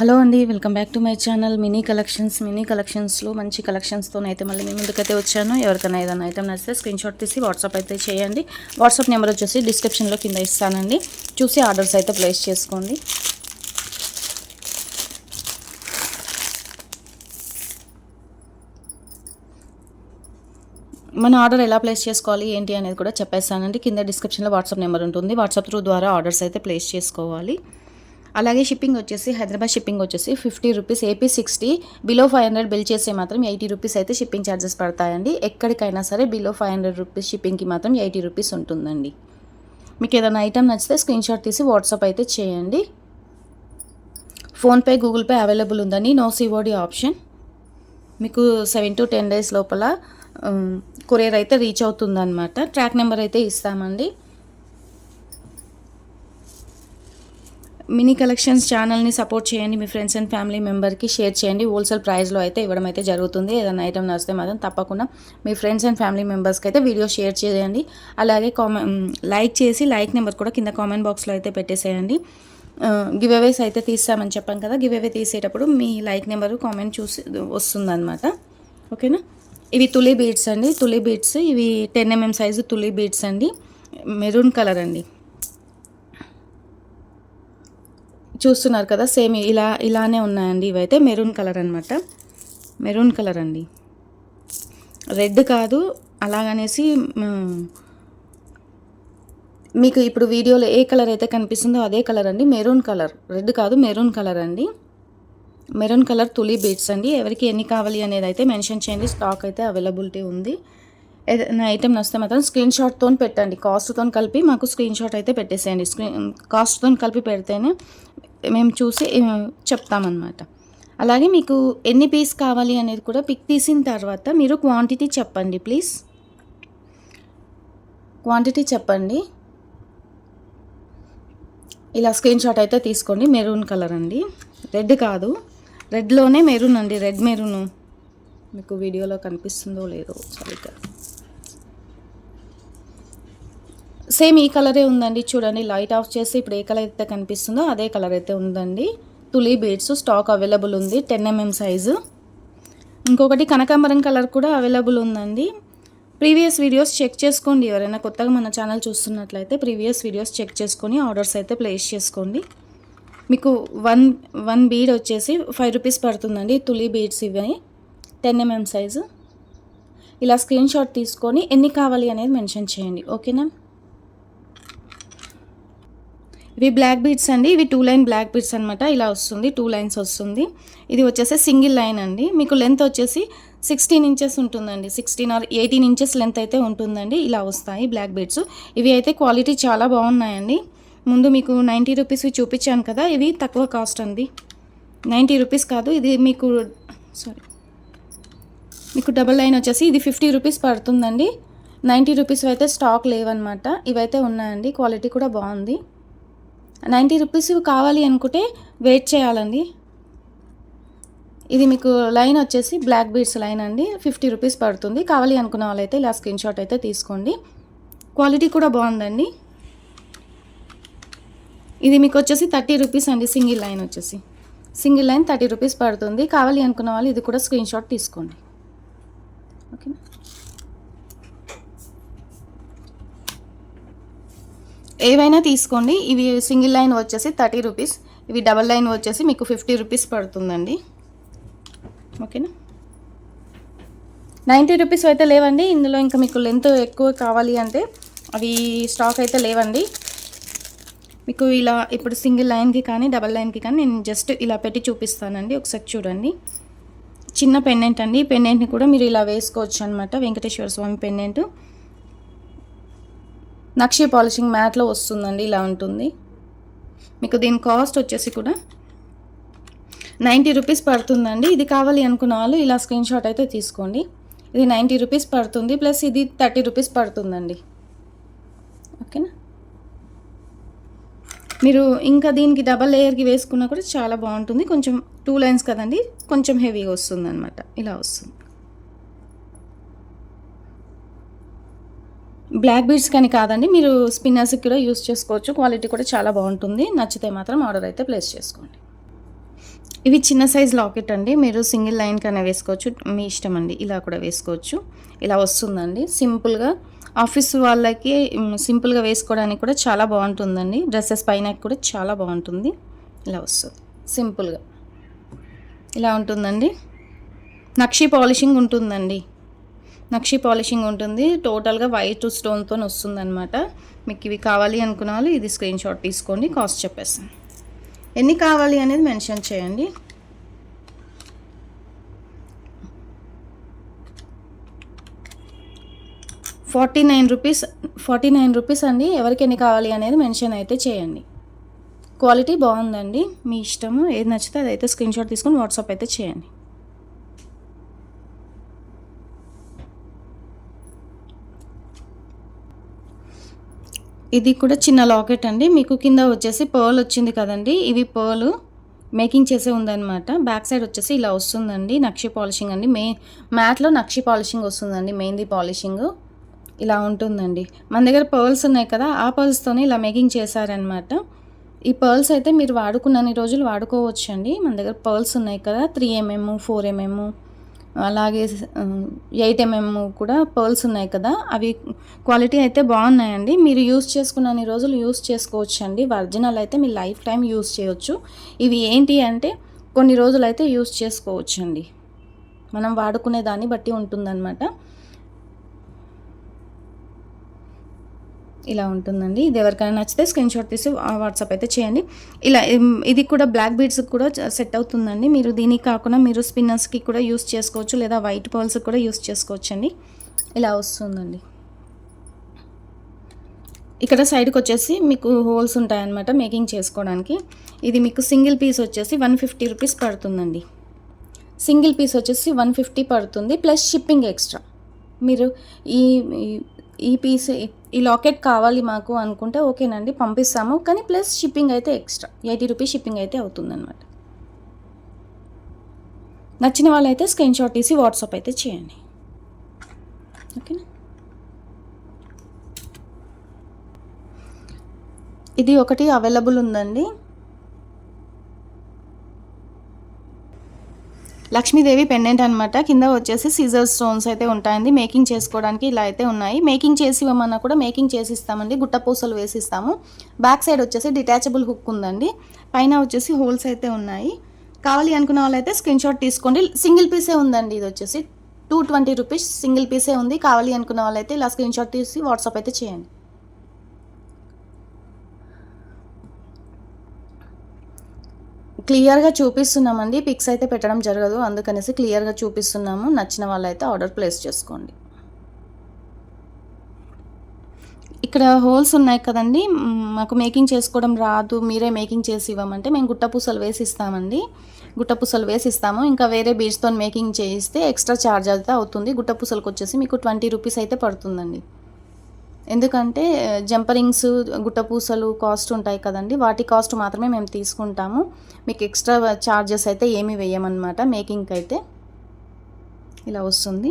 Hello అండి welcome back to my channel mini collections mini కలెక్షన్స్లో మంచి కలెక్షన్స్తో అయితే మళ్ళీ మీ ముందుకైతే వచ్చాను. ఎవరికైనా ఏదైనా ఐటమ్ నచ్చితే స్క్రీన్ షాట్ తీసి వాట్సాప్ అయితే చేయండి. వాట్సాప్ నెంబర్ వచ్చేసి డిస్క్రిప్షన్లో కింద ఇస్తానండి. చూసి ఆర్డర్స్ అయితే ప్లేస్ చేసుకోండి. మన ఆర్డర్ ఎలా ప్లేస్ చేసుకోవాలి ఏంటి అనేది కూడా చెప్పేస్తానండి. కింద డిస్క్రిప్షన్లో వాట్సాప్ నెంబర్ ఉంటుంది. వాట్సాప్ త్రూ ద్వారా ఆర్డర్స్ అయితే ప్లేస్ చేసుకోవాలి. అలాగే షిప్పింగ్ వచ్చేసి హైదరాబాద్ షిప్పింగ్ వచ్చేసి fifty rupees AP sixty below five hundred bill చేస్తే మాత్రం ఎయిటీ రూపీస్ అయితే షిప్పింగ్ ఛార్జెస్ పడతాయండి. ఎక్కడికైనా సరే బిలో ఫైవ్ హండ్రెడ్ రూపీస్ షిప్పింగ్కి మాత్రం ఎయిటీ రూపీస్ ఉంటుందండి. మీకు ఏదైనా ఐటమ్ నచ్చితే స్క్రీన్ షాట్ తీసి వాట్సాప్ అయితే చేయండి. ఫోన్పే గూగుల్ పే అవైలబుల్ ఉందండి. No COD option. మీకు సెవెన్ టు టెన్ డేస్ లోపల కొరియర్ అయితే రీచ్ అవుతుందన్నమాట. ట్రాక్ నెంబర్ అయితే ఇస్తామండి. మినీ కలెక్షన్స్ ఛానల్ని సపోర్ట్ చేయండి మీ ఫ్రెండ్స్ అండ్ ఫ్యామిలీ మెంబర్కి షేర్ చేయండి. హోల్సేల్ ప్రైస్లో అయితే ఇవ్వడం అయితే జరుగుతుంది. ఏదైనా ఐటమ్ నచ్చితే మాత్రం తప్పకుండా మీ ఫ్రెండ్స్ అండ్ ఫ్యామిలీ మెంబర్స్కి అయితే వీడియో షేర్ చేయండి. అలాగే కామె లైక్ చేసి లైక్ నెంబర్ కూడా కింద కామెంట్ బాక్స్లో అయితే పెట్టేసేయండి. గివ్ అవేస్ అయితే తీస్తామని చెప్పాం కదా గివ్ అవే తీసేటప్పుడు మీ లైక్ నెంబరు కామెంట్ చూసి వస్తుందన్నమాట. ఓకేనా? ఇవి తులి బీడ్స్ అండి. తులి బీడ్స్ ఇవి టెన్ ఎంఎం సైజు తులి బీడ్స్ అండి. మెరూన్ కలర్ అండి. చూస్తున్నారు కదా సేమ్ ఇలా ఇలానే ఉన్నాయండి ఇవైతే. మెరూన్ కలర్ అనమాట మెరూన్ కలర్ అండి. రెడ్ కాదు అలాగనేసి మీకు ఇప్పుడు వీడియోలో ఏ కలర్ అయితే కనిపిస్తుందో అదే కలర్ అండి. Maroon colour. రెడ్ కాదు మెరూన్ కలర్ అండి. మెరూన్ కలర్ తులి బీట్స్ అండి. ఎవరికి ఎన్ని కావాలి అనేది అయితే మెన్షన్ చేయండి. స్టాక్ అయితే అవైలబిలిటీ ఉంది. ఏదైనా ఐటమ్ నచ్చితే మాత్రం స్క్రీన్ షాట్తో పెట్టండి. కాస్ట్తో కలిపి మాకు స్క్రీన్ షాట్ అయితే పెట్టేసేయండి. స్క్రీన్ కాస్ట్తో కలిపి పెడితేనే మేము చూసి చెప్తామన్నమాట. అలాగే మీకు ఎన్ని పీస్ కావాలి అనేది కూడా పిక్ తీసిన తర్వాత మీరు క్వాంటిటీ చెప్పండి ప్లీజ్. క్వాంటిటీ చెప్పండి. ఇలా స్క్రీన్ షాట్ అయితే తీసుకోండి. మెరూన్ కలర్ అండి. రెడ్ కాదు. రెడ్లోనే మెరూన్ అండి. Red maroon. మీకు వీడియోలో కనిపిస్తుందో లేదో సరిగ్గా సేమ్ ఈ కలరే ఉందండి. చూడండి లైట్ ఆఫ్ చేసి ఇప్పుడు ఏ కలర్ అయితే కనిపిస్తుందో అదే కలర్ అయితే ఉందండి. తులి బీడ్స్ స్టాక్ అవైలబుల్ ఉంది టెన్ ఎంఎం సైజు. ఇంకొకటి కనకాంబరం కలర్ కూడా అవైలబుల్ ఉందండి. ప్రీవియస్ వీడియోస్ చెక్ చేసుకోండి. ఎవరైనా కొత్తగా మన ఛానల్ చూస్తున్నట్లయితే ప్రీవియస్ వీడియోస్ చెక్ చేసుకొని ఆర్డర్స్ అయితే ప్లేస్ చేసుకోండి. మీకు వన్ వన్ బీడ్ వచ్చేసి ఫైవ్ రూపీస్ పడుతుందండి. తులి బీడ్స్ ఇవి. Ten mm size. ఇలా స్క్రీన్ షాట్ తీసుకొని ఎన్ని కావాలి అనేది మెన్షన్ చేయండి. ఓకేనా? ఇవి బ్లాక్ బీడ్స్ అండి. ఇవి టూ లైన్ బ్లాక్ బీడ్స్ అనమాట ఇలా వస్తుంది టూ లైన్స్ వస్తుంది. ఇది వచ్చేసి సింగిల్ లైన్ అండి. మీకు లెంత్ వచ్చేసి సిక్స్టీన్ ఇంచెస్ ఉంటుందండి. Sixteen or eighteen inches length అయితే ఉంటుందండి. ఇలా వస్తాయి బ్లాక్ బీడ్స్ ఇవి అయితే క్వాలిటీ చాలా బాగున్నాయండి. ముందు మీకు నైంటీ రూపీస్వి చూపించాను కదా. ఇవి తక్కువ కాస్ట్ అండి. నైంటీ రూపీస్ కాదు. ఇది మీకు సారీ మీకు డబల్ లైన్ వచ్చేసి ఇది ఫిఫ్టీ రూపీస్ పడుతుందండి. నైంటీ రూపీస్ అయితే స్టాక్ లేవన్నమాట. ఇవైతే ఉన్నాయండి. క్వాలిటీ కూడా బాగుంది. నైంటీ రూపీస్ కావాలి అనుకుంటే వెయిట్ చేయాలండి. ఇది మీకు లైన్ వచ్చేసి బ్లాక్ బీడ్స్ లైన్ అండి. ఫిఫ్టీ రూపీస్ పడుతుంది. కావాలి అనుకున్న వాళ్ళైతే ఇలా స్క్రీన్ షాట్ అయితే తీసుకోండి. క్వాలిటీ కూడా బాగుందండి. ఇది మీకు వచ్చేసి థర్టీ రూపీస్ అండి. సింగిల్ లైన్ వచ్చేసి. సింగిల్ లైన్ థర్టీ రూపీస్ పడుతుంది. కావాలి అనుకున్న వాళ్ళు ఇది కూడా స్క్రీన్ షాట్ తీసుకోండి. ఓకేనా? ఏవైనా తీసుకోండి. ఇవి సింగిల్ లైన్ వచ్చేసి థర్టీ రూపీస్. ఇవి డబల్ లైన్ వచ్చేసి మీకు ఫిఫ్టీ రూపీస్ పడుతుందండి. ఓకేనా? నైంటీ రూపీస్ అయితే లేవండి. ఇందులో ఇంకా మీకు లెంత్ ఎక్కువ కావాలి అంటే అవి స్టాక్ అయితే లేవండి. మీకు ఇలా ఇప్పుడు సింగిల్ లైన్కి కానీ డబల్ లైన్కి కానీ నేను జస్ట్ ఇలా పెట్టి చూపిస్తానండి. ఒకసారి చూడండి. చిన్న పెండెంట్ అండి. ఈ పెండెంట్ని కూడా మీరు ఇలా వేసుకోవచ్చు అనమాట వెంకటేశ్వర స్వామి పెండెంట్ నక్షి పాలిషింగ్ మ్యాట్లో వస్తుందండి ఇలా ఉంటుంది. మీకు దీని కాస్ట్ వచ్చేసి కూడా నైంటీ రూపీస్ పడుతుందండి. ఇది కావాలి అనుకున్న వాళ్ళు ఇలా స్క్రీన్ షాట్ అయితే తీసుకోండి. ఇది నైంటీ రూపీస్ పడుతుంది ప్లస్ ఇది థర్టీ రూపీస్ పడుతుందండి. ఓకేనా? మీరు ఇంకా దీనికి డబల్ లేయర్కి వేసుకున్నా కూడా చాలా బాగుంటుంది. కొంచెం టూ లైన్స్ కదండి కొంచెం హెవీగా వస్తుంది అనమాట ఇలా వస్తుంది. బ్లాక్ బీడ్స్ కానీ కాదండి మీరు స్పిన్నర్స్కి కూడా యూస్ చేసుకోవచ్చు. క్వాలిటీ కూడా చాలా బాగుంటుంది. నచ్చితే మాత్రం ఆర్డర్ అయితే ప్లేస్ చేసుకోండి. ఇవి చిన్న సైజ్ లాకెట్ అండి. మీరు సింగిల్ లైన్ కన్నా వేసుకోవచ్చు. మీ ఇష్టం అండి ఇలా కూడా వేసుకోవచ్చు. ఇలా వస్తుందండి. సింపుల్గా ఆఫీస్ వాళ్ళకి సింపుల్గా వేసుకోవడానికి కూడా చాలా బాగుంటుందండి. డ్రెస్సెస్ పైన కూడా చాలా బాగుంటుంది. ఇలా వస్తుంది. సింపుల్గా ఇలా ఉంటుందండి. నక్షి పాలిషింగ్ ఉంటుందండి. నక్షి పాలిషింగ్ ఉంటుంది. టోటల్గా వైట్ స్టోన్తో వస్తుందన్నమాట. మీకు ఇవి కావాలి అనుకున్న వాళ్ళు ఇది స్క్రీన్ షాట్ తీసుకోండి కాస్ట్ చెప్పేస్తాను. ఎన్ని కావాలి అనేది మెన్షన్ చేయండి. Forty nine rupees forty nine rupees అండి. ఎవరికి ఎన్ని కావాలి అనేది మెన్షన్ అయితే చేయండి. క్వాలిటీ బాగుందండి. మీ ఇష్టము ఏది నచ్చితే అదైతే స్క్రీన్ షాట్ తీసుకొని వాట్సాప్ అయితే చేయండి. ఇది కూడా చిన్న లాకెట్ అండి. మీకు కింద వచ్చేసి పర్ల్ వచ్చింది కదండి. ఇవి పర్ల్ మేకింగ్ చేసే ఉందన్నమాట. బ్యాక్ సైడ్ వచ్చేసి ఇలా వస్తుందండి. నక్షి పాలిషింగ్ అండి. మే మ్యాట్లో నక్షి పాలిషింగ్ వస్తుందండి. మెహందీ పాలిషింగ్ ఇలా ఉంటుందండి. మన దగ్గర పర్ల్స్ ఉన్నాయి కదా ఆ పర్ల్స్తోనే ఇలా మేకింగ్ చేశారనమాట ఈ పర్ల్స్ అయితే మీరు వాడుకున్నన్ని రోజులు వాడుకోవచ్చు అండి మన దగ్గర పర్ల్స్ ఉన్నాయి కదా త్రీ ఎంఎం ఫోర్ ఎంఎం అలాగే ఎయిట్ ఎంఎం కూడా పర్ల్స్ ఉన్నాయి కదా అవి క్వాలిటీ అయితే బాగున్నాయండి. మీరు యూస్ చేసుకున్నన్ని రోజులు యూస్ చేసుకోవచ్చు అండి ఒరిజినల్ అయితే మీ లైఫ్ టైం యూస్ చేయొచ్చు. ఇవి ఏంటి అంటే కొన్ని రోజులు అయితే యూస్ చేసుకోవచ్చు అండి మనం వాడుకునే దాన్ని బట్టి ఉంటుందన్నమాట. ఇలా ఉంటుందండి. ఇది ఎవరికైనా నచ్చితే స్క్రీన్ షాట్ తీసి వాట్సాప్ అయితే చేయండి. ఇలా ఇది కూడా బ్లాక్ బీడ్స్కి కూడా సెట్ అవుతుందండి. మీరు దీనికి కాకుండా మీరు స్పిన్నర్స్కి కూడా యూస్ చేసుకోవచ్చు లేదా వైట్ పర్ల్స్కి కూడా యూస్ చేసుకోవచ్చు అండి ఇలా వస్తుందండి. ఇక్కడ సైడ్కి వచ్చేసి మీకు హోల్స్ ఉంటాయన్నమాట మేకింగ్ చేసుకోవడానికి. ఇది మీకు సింగిల్ పీస్ వచ్చేసి వన్ ఫిఫ్టీ రూపీస్ పడుతుందండి. సింగిల్ పీస్ వచ్చేసి వన్ ఫిఫ్టీ పడుతుంది ప్లస్ షిప్పింగ్ ఎక్స్ట్రా మీరు ఈ ఈ- పీస్ ఈ లాకెట్ కావాలి మాకు అనుకుంటే ఓకేనండి పంపిస్తాము. కానీ ప్లస్ షిప్పింగ్ అయితే ఎక్స్ట్రా ఎయిటీ రూపీస్ షిప్పింగ్ అయితే అవుతుందన్నమాట. నచ్చిన వాళ్ళైతే స్క్రీన్ షాట్ తీసి వాట్సాప్ అయితే చేయండి. ఓకేనా? ఇది ఒకటి అవైలబుల్ ఉందండి. లక్ష్మీదేవి పెండెంట్ అనమాట కింద వచ్చేసి సీజర్ స్టోన్స్ అయితే ఉంటాయండి. మేకింగ్ చేసుకోవడానికి ఇలా అయితే ఉన్నాయి. మేకింగ్ చేసి ఇవ్వమన్నా కూడా మేకింగ్ చేసి ఇస్తామండి. గుట్ట పూసలు వేసి ఇస్తాము. బ్యాక్ సైడ్ వచ్చేసి డిటాచబుల్ హుక్ ఉందండి. పైన వచ్చేసి హోల్స్ అయితే ఉన్నాయి. కావాలి అనుకున్న వాళ్ళైతే స్క్రీన్ షాట్ తీసుకోండి. సింగిల్ పీసే ఉందండి ఇది వచ్చేసి. టూ ట్వంటీ రూపీస్ సింగిల్ పీసే ఉంది. కావాలి అనుకున్న వాళ్ళైతే ఇలా స్క్రీన్ షాట్ తీసి వాట్సాప్ అయితే చేయండి. క్లియర్గా చూపిస్తున్నామండి. పిక్స్ అయితే పెట్టడం జరగదు. అందుకనేసి క్లియర్గా చూపిస్తున్నాము. నచ్చిన వాళ్ళైతే ఆర్డర్ ప్లేస్ చేసుకోండి. ఇక్కడ హోల్స్ ఉన్నాయి కదండి. మాకు మేకింగ్ చేసుకోవడం రాదు. మీరే మేకింగ్ చేసి ఇవ్వమంటే మేము గుట్టపూసలు వేసి ఇస్తామండి. గుట్టపూసలు వేసి ఇస్తాము. ఇంకా వేరే బీడ్స్తో మేకింగ్ చేయిస్తే ఎక్స్ట్రా ఛార్జ్ అయితే అవుతుంది. గుట్టపూసలకు వచ్చేసి మీకు ట్వంటీ రూపీస్ అయితే పడుతుందండి. ఎందుకంటే uh, జంపరింగ్స్ గుట్టపూసలు కాస్ట్ ఉంటాయి కదండి. వాటి కాస్ట్ మాత్రమే మేము తీసుకుంటాము. మీకు ఎక్స్ట్రా ఛార్జెస్ అయితే ఏమీ వేయమన్నమాట మేకింగ్కి అయితే. ఇలా వస్తుంది.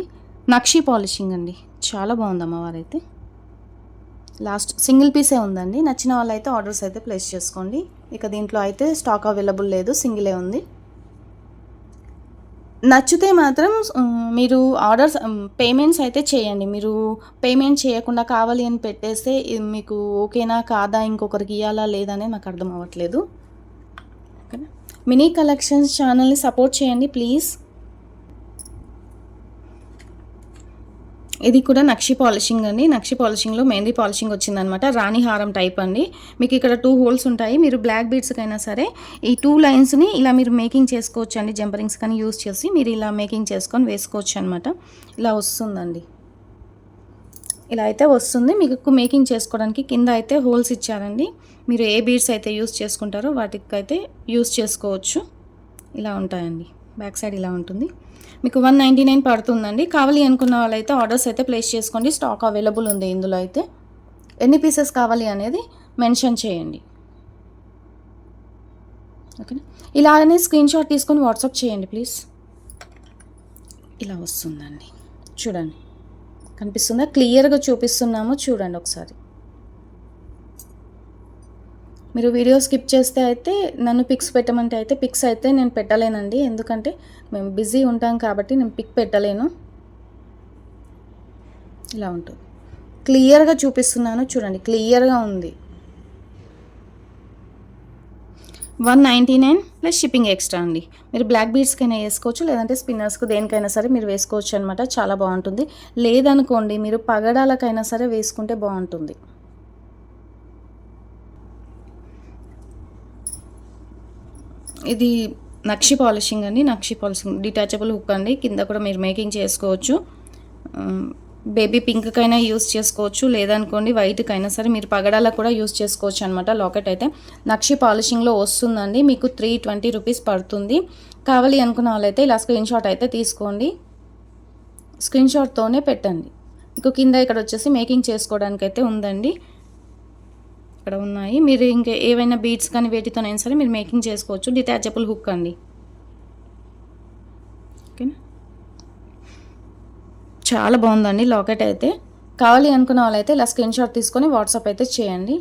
నక్షి పాలిషింగ్ అండి. చాలా బాగుంది అమ్మవారైతే. లాస్ట్ సింగిల్ పీసే ఉందండి. నచ్చిన వాళ్ళైతే ఆర్డర్స్ అయితే ప్లేస్ చేసుకోండి. ఇక దీంట్లో అయితే స్టాక్ అవైలబుల్ లేదు సింగిలే ఉంది. నచ్చితే మాత్రం మీరు ఆర్డర్స్ పేమెంట్స్ అయితే చేయండి. మీరు పేమెంట్ చేయకుండా కావాలి అని పెట్టేస్తే మీకు ఓకేనా కాదా ఇంకొకరికి ఇవ్వాలా లేదా అనేది నాకు అర్థం అవ్వట్లేదు. మినీ కలెక్షన్స్ ఛానల్ని సపోర్ట్ చేయండి ప్లీజ్. ఇది కూడా నక్షి పాలిషింగ్ అండి. నక్షి పాలిషింగ్లో మెహందీ పాలిషింగ్ వచ్చిందనమాట. రాణి హారం టైప్ అండి. మీకు ఇక్కడ టూ హోల్స్ ఉంటాయి. మీరు బ్లాక్ బీడ్స్కైనా సరే ఈ టూ లైన్స్ని ఇలా మీరు మేకింగ్ చేసుకోవచ్చు అండి జంపరింగ్స్ కానీ యూస్ చేసి మీరు ఇలా మేకింగ్ చేసుకొని వేసుకోవచ్చు అనమాట ఇలా వస్తుందండి. ఇలా అయితే వస్తుంది. మీకు మేకింగ్ చేసుకోవడానికి కింద అయితే హోల్స్ ఇచ్చారండి. మీరు ఏ బీడ్స్ అయితే యూస్ చేసుకుంటారో వాటికి అయితే యూస్ చేసుకోవచ్చు. ఇలా ఉంటాయండి. బ్యాక్ సైడ్ ఇలా ఉంటుంది. మీకు వన్ నైంటీ నైన్ పడుతుందండి. కావాలి అనుకున్న వాళ్ళైతే ఆర్డర్స్ అయితే ప్లేస్ చేసుకోండి. స్టాక్ అవైలబుల్ ఉంది ఇందులో అయితే. ఎన్ని పీసెస్ కావాలి అనేది మెన్షన్ చేయండి. ఓకేనా ఇలాగనే స్క్రీన్ షాట్ తీసుకొని వాట్సాప్ చేయండి ప్లీజ్ ఇలా వస్తుందండి. చూడండి. కనిపిస్తుందా? క్లియర్గా చూపిస్తున్నాము చూడండి ఒకసారి. మీరు వీడియో స్కిప్ చేస్తే అయితే నన్ను పిక్స్ పెట్టమంటే అయితే పిక్స్ అయితే నేను పెట్టలేనండి. ఎందుకంటే మేము బిజీ ఉంటాం కాబట్టి నేను పిక్ పెట్టలేను. ఇలా ఉంటుంది. క్లియర్గా చూపిస్తున్నాను. చూడండి క్లియర్గా ఉంది. One ninety nine plus shipping extra అండి. మీరు బ్లాక్ బీడ్స్కైనా వేసుకోవచ్చు లేదంటే స్పిన్నర్స్కి దేనికైనా సరే మీరు వేసుకోవచ్చు అనమాట చాలా బాగుంటుంది. లేదనుకోండి మీరు పగడాలకైనా సరే వేసుకుంటే బాగుంటుంది. ఇది నక్షి పాలిషింగ్ అండి నక్షి పాలిషింగ్. డిటాచబుల్ హుక్ అండి కింద కూడా మీరు మేకింగ్ చేసుకోవచ్చు. బేబీ పింక్కైనా యూస్ చేసుకోవచ్చు లేదనుకోండి వైట్కైనా సరే మీరు పగడాలకు కూడా యూస్ చేసుకోవచ్చు అనమాట లాకెట్ అయితే. నక్షి పాలిషింగ్లో వస్తుందండి మీకు త్రీ ట్వంటీ రూపీస్ పడుతుంది. కావాలి అనుకున్న వాళ్ళైతే ఇలా స్క్రీన్ షాట్ అయితే తీసుకోండి. స్క్రీన్ షాట్తోనే పెట్టండి. మీకు కింద ఇక్కడ వచ్చేసి మేకింగ్ చేసుకోవడానికి అయితే ఉందండి. ఇక్కడ ఉన్నాయి. మీరు ఇంకా ఏవైనా బీట్స్ కానీ వేటితోనైనా సరే మీరు మేకింగ్ చేసుకోవచ్చు. డిటాచబుల్ హుక్ అండి. ఓకేనా చాలా బాగుందండి లాకెట్ అయితే. కావాలి అనుకున్న వాళ్ళైతే ఇలా స్క్రీన్ షాట్ తీసుకొని వాట్సాప్ అయితే చేయండి.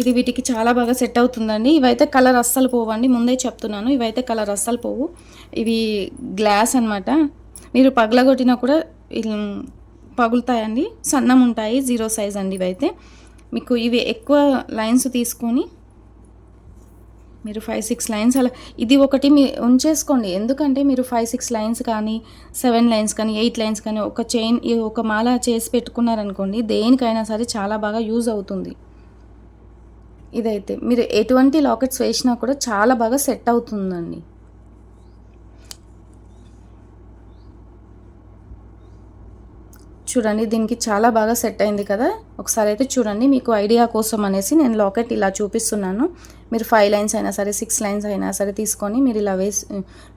ఇది వీటికి చాలా బాగా సెట్ అవుతుందండి. ఇవైతే కలర్ అస్సలు పోవండి. ముందే చెప్తున్నాను ఇవైతే కలర్ అస్సలు పోవు. ఇవి గ్లాస్ అనమాట మీరు పగలగొట్టినా కూడా పగులుతాయండి. సన్నం ఉంటాయి జీరో సైజ్ అండి ఇవైతే. మీకు ఇవి ఎక్కువ లైన్స్ తీసుకొని మీరు ఫైవ్ సిక్స్ లైన్స్ అలా ఇది ఒకటి మీ ఉంచేసుకోండి. ఎందుకంటే మీరు ఫైవ్ సిక్స్ లైన్స్ కానీ సెవెన్ లైన్స్ కానీ ఎయిట్ లైన్స్ కానీ ఒక చైన్ ఒక మాల చేసి పెట్టుకున్నారనుకోండి దేనికైనా సరే చాలా బాగా యూజ్ అవుతుంది. ఇదైతే మీరు ఎటువంటి లాకెట్స్ వేసినా కూడా చాలా బాగా సెట్ అవుతుందండి. చూడండి దీనికి చాలా బాగా సెట్ అయింది కదా. ఒకసారి అయితే చూడండి మీకు ఐడియా కోసం అనేసి నేను లాకెట్ ఇలా చూపిస్తున్నాను. మీరు ఫైవ్ లైన్స్ అయినా సరే సిక్స్ లైన్స్ అయినా సరే తీసుకొని మీరు ఇలా వేసి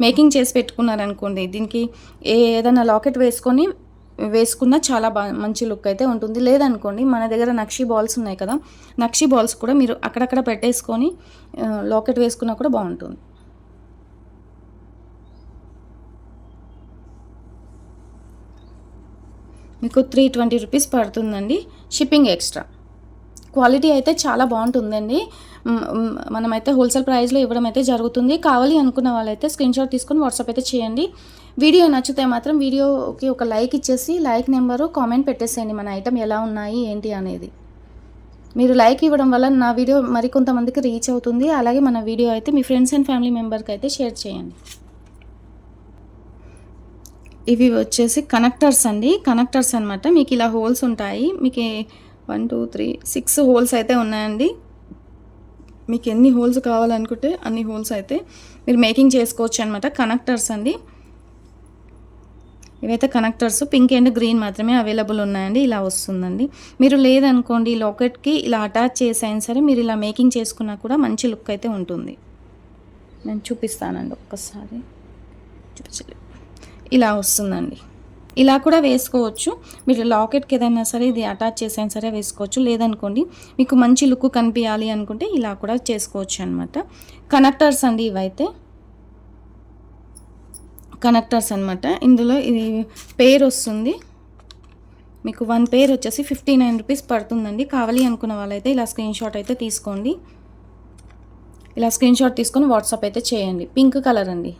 మేకింగ్ చేసి పెట్టుకున్నారనుకోండి దీనికి ఏ ఏదైనా లాకెట్ వేసుకొని వేసుకున్నా చాలా బాగా మంచి లుక్ అయితే ఉంటుంది. లేదనుకోండి మన దగ్గర నక్షి బాల్స్ ఉన్నాయి కదా నక్షి బాల్స్ కూడా మీరు అక్కడక్కడ పెట్టేసుకొని లాకెట్ వేసుకున్నా కూడా బాగుంటుంది. మీకు త్రీ ట్వంటీ రూపీస్ పడుతుందండి. షిప్పింగ్ ఎక్స్ట్రా క్వాలిటీ అయితే చాలా బాగుంటుందండి. మనమైతే హోల్సేల్ ప్రైస్లో ఇవ్వడం అయితే జరుగుతుంది. కావాలి అనుకున్న వాళ్ళైతే స్క్రీన్ షాట్ తీసుకొని వాట్సాప్ అయితే చేయండి. వీడియో నచ్చితే మాత్రం వీడియోకి ఒక లైక్ ఇచ్చేసి లైక్ నెంబరు కామెంట్ పెట్టేసేయండి. మన ఐటమ్ ఎలా ఉన్నాయి ఏంటి అనేది. మీరు లైక్ ఇవ్వడం వల్ల నా వీడియో మరికొంతమందికి రీచ్ అవుతుంది. అలాగే మన వీడియో అయితే మీ ఫ్రెండ్స్ అండ్ ఫ్యామిలీ మెంబర్కి అయితే షేర్ చేయండి. ఇవి వచ్చేసి కనెక్టర్స్ అండి. కనెక్టర్స్ అనమాట మీకు ఇలా హోల్స్ ఉంటాయి. మీకు one two three six holes అయితే ఉన్నాయండి. మీకు ఎన్ని హోల్స్ కావాలనుకుంటే అన్ని హోల్స్ అయితే మీరు మేకింగ్ చేసుకోవచ్చు అనమాట కనెక్టర్స్ అండి. ఇవైతే కనెక్టర్స్. పింక్ అండ్ గ్రీన్ మాత్రమే అవైలబుల్ ఉన్నాయండి. ఇలా వస్తుందండి. మీరు లేదనుకోండి లాకెట్కి ఇలా అటాచ్ చేసైనా సరే మీరు ఇలా మేకింగ్ చేసుకున్నా కూడా మంచి లుక్ అయితే ఉంటుంది. నేను చూపిస్తానండి ఒక్కసారి. చూపించలేదు. ఇలా వస్తుందండి. ఇలా కూడా వేసుకోవచ్చు. మీరు లాకెట్కి ఏదైనా సరే ఇది అటాచ్ చేసైనా సరే వేసుకోవచ్చు. లేదనుకోండి మీకు మంచి లుక్ కనిపించాలి అనుకుంటే ఇలా కూడా చేసుకోవచ్చు అనమాట కనెక్టర్స్ అండి ఇవైతే. కనెక్టర్స్ అనమాట ఇందులో ఇది పేర్ వస్తుంది. మీకు వన్ పేర్ వచ్చేసి ఫిఫ్టీ నైన్ రూపీస్ పడుతుందండి. కావాలి అనుకున్న వాళ్ళైతే ఇలా స్క్రీన్ షాట్ అయితే తీసుకోండి. ఇలా స్క్రీన్ షాట్ తీసుకొని వాట్సాప్ అయితే చేయండి. పింక్ కలర్ అండి.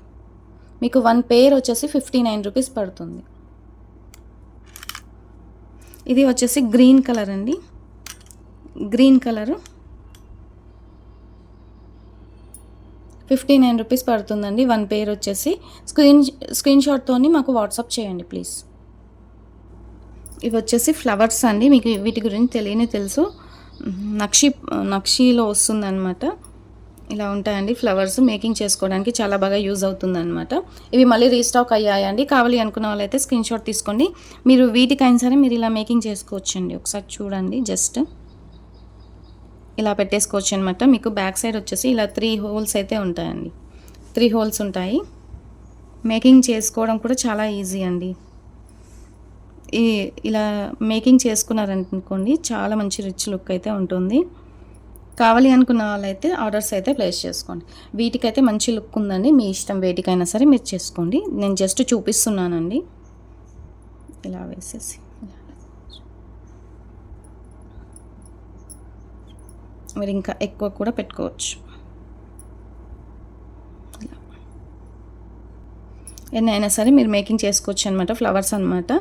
మీకు వన్ పేర్ వచ్చేసి ఫిఫ్టీ నైన్ రూపీస్ పడుతుంది. ఇది వచ్చేసి గ్రీన్ కలర్ అండి. Green colour fifty nine rupees పడుతుందండి. వన్ పేర్ వచ్చేసి. స్క్రీన్ స్క్రీన్ షాట్తోని మాకు వాట్సాప్ చేయండి ప్లీజ్ ఇవి వచ్చేసి ఫ్లవర్స్ అండి. మీకు వీటి గురించి తెలియని తెలుసు. నక్షి నక్షిలో వస్తుందన్నమాట. ఇలా ఉంటాయండి. ఫ్లవర్స్ మేకింగ్ చేసుకోవడానికి చాలా బాగా యూజ్ అవుతుందన్నమాట. ఇవి మళ్ళీ రీస్టాక్ అయ్యాయండి. కావాలి అనుకున్న వాళ్ళైతే స్క్రీన్ షాట్ తీసుకోండి. మీరు వీటికైనా సరే మీరు ఇలా మేకింగ్ చేసుకోవచ్చండి. ఒకసారి చూడండి. జస్ట్ ఇలా పెట్టేసుకోవచ్చు అనమాట మీకు బ్యాక్ సైడ్ వచ్చేసి ఇలా త్రీ హోల్స్ అయితే ఉంటాయండి. త్రీ హోల్స్ ఉంటాయి. మేకింగ్ చేసుకోవడం కూడా చాలా ఈజీ అండి. ఈ ఇలా మేకింగ్ చేసుకున్నారనుకోండి చాలా మంచి రిచ్ లుక్ అయితే ఉంటుంది. కావాలి అనుకున్న వాళ్ళైతే ఆర్డర్స్ అయితే ప్లేస్ చేసుకోండి. వీటికైతే మంచి లుక్ ఉందండి. మీ ఇష్టం వేటికైనా సరే మీరు చేసుకోండి. నేను జస్ట్ చూపిస్తున్నానండి. ఇలా వేసేసి. మీరు ఇంకా ఎక్కువ కూడా పెట్టుకోవచ్చు. ఎన్ని అయినా సరే మీరు మేకింగ్ చేసుకోవచ్చు అనమాట ఫ్లవర్స్ అనమాట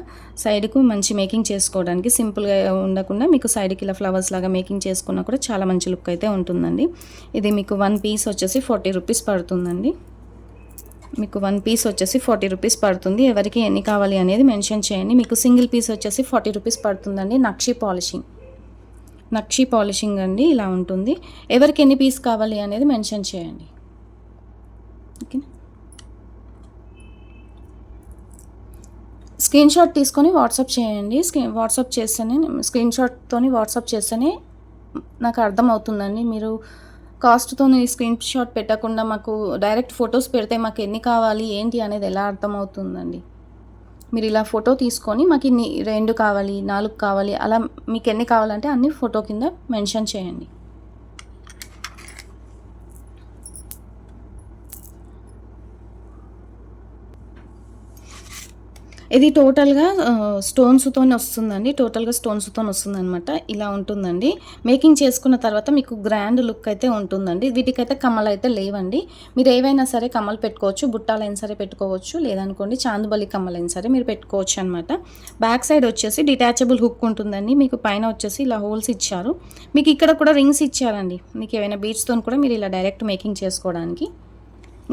సైడ్కు మంచి మేకింగ్ చేసుకోవడానికి సింపుల్గా ఉండకుండా మీకు సైడ్కి ఇలా ఫ్లవర్స్ లాగా మేకింగ్ చేసుకున్నా కూడా చాలా మంచి లుక్ అయితే ఉంటుందండి. ఇది మీకు వన్ పీస్ వచ్చేసి ఫార్టీ రూపీస్ పడుతుందండి. మీకు వన్ పీస్ వచ్చేసి ఫార్టీ రూపీస్ పడుతుంది. ఎవరికి ఎన్ని కావాలి అనేది మెన్షన్ చేయండి. మీకు సింగిల్ పీస్ వచ్చేసి ఫార్టీ రూపీస్ పడుతుందండి. నక్షి పాలిషింగ్. నక్షి పాలిషింగ్ అండి ఇలా ఉంటుంది. ఎవరికి ఎన్ని పీస్ కావాలి అనేది మెన్షన్ చేయండి. ఓకేనా? స్క్రీన్ షాట్ తీసుకొని వాట్సాప్ చేయండి. స్క్రీన్ వాట్సాప్ చేస్తేనే స్క్రీన్ షాట్తోని వాట్సాప్ చేస్తేనే నాకు అర్థమవుతుందండి. మీరు కాస్ట్తో స్క్రీన్ షాట్ పెట్టకుండా మాకు డైరెక్ట్ ఫొటోస్ పెడితే మాకు ఎన్ని కావాలి ఏంటి అనేది ఎలా అర్థమవుతుందండి? మీరు ఇలా ఫోటో తీసుకొని మాకు ఇన్ని రెండు కావాలి నాలుగు కావాలి అలా మీకు ఎన్ని కావాలంటే అన్ని ఫోటో కింద మెన్షన్ చేయండి. ఇది టోటల్గా స్టోన్స్తో వస్తుందండి. టోటల్గా స్టోన్స్తో వస్తుంది అనమాట ఇలా ఉంటుందండి. మేకింగ్ చేసుకున్న తర్వాత మీకు గ్రాండ్ లుక్ అయితే ఉంటుందండి. వీటికైతే కమ్మలు అయితే లేవండి. మీరు ఏవైనా సరే కమ్మలు పెట్టుకోవచ్చు. బుట్టాలైనా సరే పెట్టుకోవచ్చు. లేదనుకోండి చాందుబలి కమ్మలైనా సరే మీరు పెట్టుకోవచ్చు అనమాట బ్యాక్ సైడ్ వచ్చేసి డిటాచబుల్ హుక్ ఉంటుందండి. మీకు పైన వచ్చేసి ఇలా హోల్స్ ఇచ్చారు. మీకు ఇక్కడ కూడా రింగ్స్ ఇచ్చారండి. మీకు ఏమైనా బీచ్తో కూడా మీరు ఇలా డైరెక్ట్ మేకింగ్ చేసుకోవడానికి.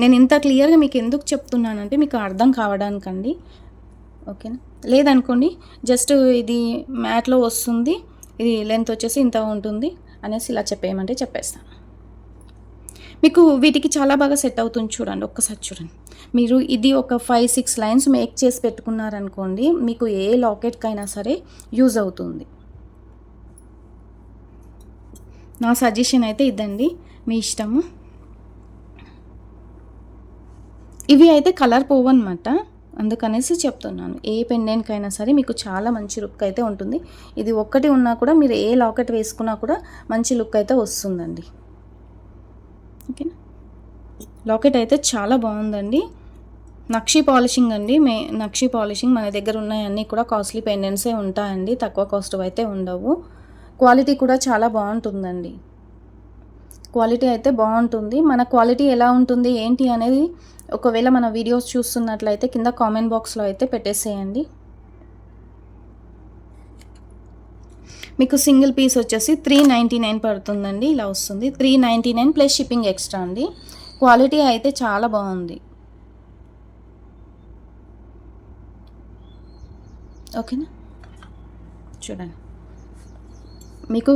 నేను ఇంత క్లియర్గా మీకు ఎందుకు చెప్తున్నానంటే మీకు అర్థం కావడానికండి. ఓకేనా? లేదనుకోండి జస్ట్ ఇది మ్యాట్లో వస్తుంది ఇది లెంత్ వచ్చేసి ఇంత ఉంటుంది అనేసి ఇలా చెప్పేయమంటే చెప్పేస్తాను. మీకు వీటికి చాలా బాగా సెట్ అవుతుంది చూడండి ఒక్కసారి చూడండి. మీరు ఇది ఒక ఫైవ్ సిక్స్ లైన్స్ మేక్ చేసి పెట్టుకున్నారనుకోండి మీకు ఏ లాకెట్కైనా సరే యూజ్ అవుతుంది. నా సజెషన్ అయితే ఇదండి మీ ఇష్టము. ఇవి అయితే కలర్ పోవన్నమాట. అందుకనేసి చెప్తున్నాను. ఏ పెండెంట్కైనా సరే మీకు చాలా మంచి లుక్ అయితే ఉంటుంది. ఇది ఒక్కటి ఉన్నా కూడా మీరు ఏ లాకెట్ వేసుకున్నా కూడా మంచి లుక్ అయితే వస్తుందండి. ఓకేనా? లాకెట్ అయితే చాలా బాగుందండి. నక్షి పాలిషింగ్ అండి. మే నక్షి పాలిషింగ్ మన దగ్గర ఉన్నాయన్నీ కూడా కాస్ట్లీ పెండెంట్సే ఉంటాయండి. తక్కువ కాస్ట్ అయితే ఉండవు. క్వాలిటీ కూడా చాలా బాగుంటుందండి. క్వాలిటీ అయితే బాగుంటుంది. మన క్వాలిటీ ఎలా ఉంటుంది ఏంటి అనేది ఒకవేళ మన వీడియోస్ చూస్తున్నట్లయితే కింద కామెంట్ బాక్స్లో అయితే పెట్టేసేయండి. మీకు సింగిల్ పీస్ వచ్చేసి త్రీ నైంటీ నైన్ పడుతుందండి ఇలా వస్తుంది. Three ninety nine plus shipping extra అండి. క్వాలిటీ అయితే చాలా బాగుంది. ఓకేనా? చూడండి. మీకు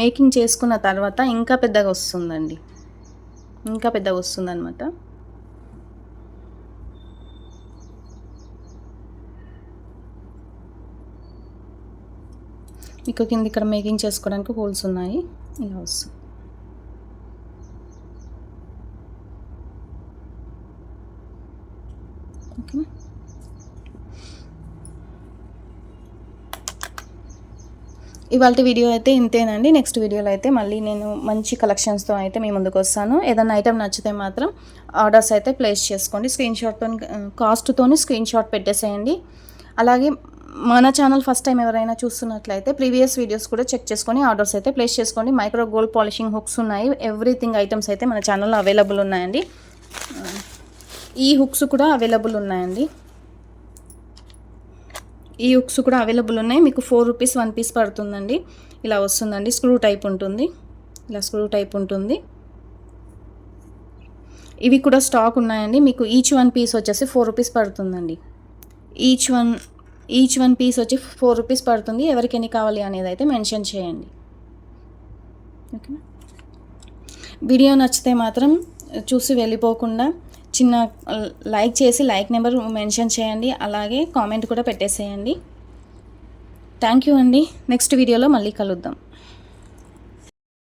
మేకింగ్ చేసుకున్న తర్వాత ఇంకా పెద్దగా వస్తుందండి. ఇంకా పెద్దగా వస్తుందన్నమాట. మీకు కింద ఇక్కడ మేకింగ్ చేసుకోవడానికి హోల్స్ ఉన్నాయి. ఇలా వస్తుంది. ఇవాళ వీడియో అయితే ఇంతేనండి. నెక్స్ట్ వీడియోలో అయితే మళ్ళీ నేను మంచి కలెక్షన్స్తో అయితే మీ ముందుకు వస్తాను. ఏదైనా ఐటెం నచ్చితే మాత్రం ఆర్డర్స్ అయితే ప్లేస్ చేసుకోండి. స్క్రీన్ షాట్తో కాస్ట్తో స్క్రీన్ షాట్ పెట్టేసేయండి. అలాగే మన ఛానల్ ఫస్ట్ టైం ఎవరైనా చూస్తున్నట్లయితే ప్రీవియస్ వీడియోస్ కూడా చెక్ చేసుకొని ఆర్డర్స్ అయితే ప్లేస్ చేసుకోండి. మైక్రో గోల్డ్ పాలిషింగ్ హుక్స్ ఉన్నాయి. ఎవ్రీథింగ్ ఐటమ్స్ అయితే మన ఛానల్లో అవైలబుల్ ఉన్నాయండి. ఈ హుక్స్ కూడా అవైలబుల్ ఉన్నాయండి. ఈ హుక్స్ కూడా అవైలబుల్ ఉన్నాయి. మీకు ఫోర్ రూపీస్ వన్ పీస్ పడుతుందండి. ఇలా వస్తుందండి. స్క్రూ టైప్ ఉంటుంది. ఇలా స్క్రూ టైప్ ఉంటుంది. ఇవి కూడా స్టాక్ ఉన్నాయండి. మీకు ఈచ్ వన్ పీస్ వచ్చేసి ఫోర్ రూపీస్ పడుతుందండి. Each one each one piece వచ్చి ఫోర్ రూపీస్ పడుతుంది. ఎవరికి ఎన్ని కావాలి అనేది అయితే మెన్షన్ చేయండి. ఓకేనా వీడియో నచ్చితే మాత్రం చూసి వెళ్ళిపోకుండా చిన్న లైక్ చేసి లైక్ నెంబర్ మెన్షన్ చేయండి. అలాగే కామెంట్ కూడా పెట్టేసేయండి. థ్యాంక్ యూ అండి. నెక్స్ట్ వీడియోలో మళ్ళీ కలుద్దాం.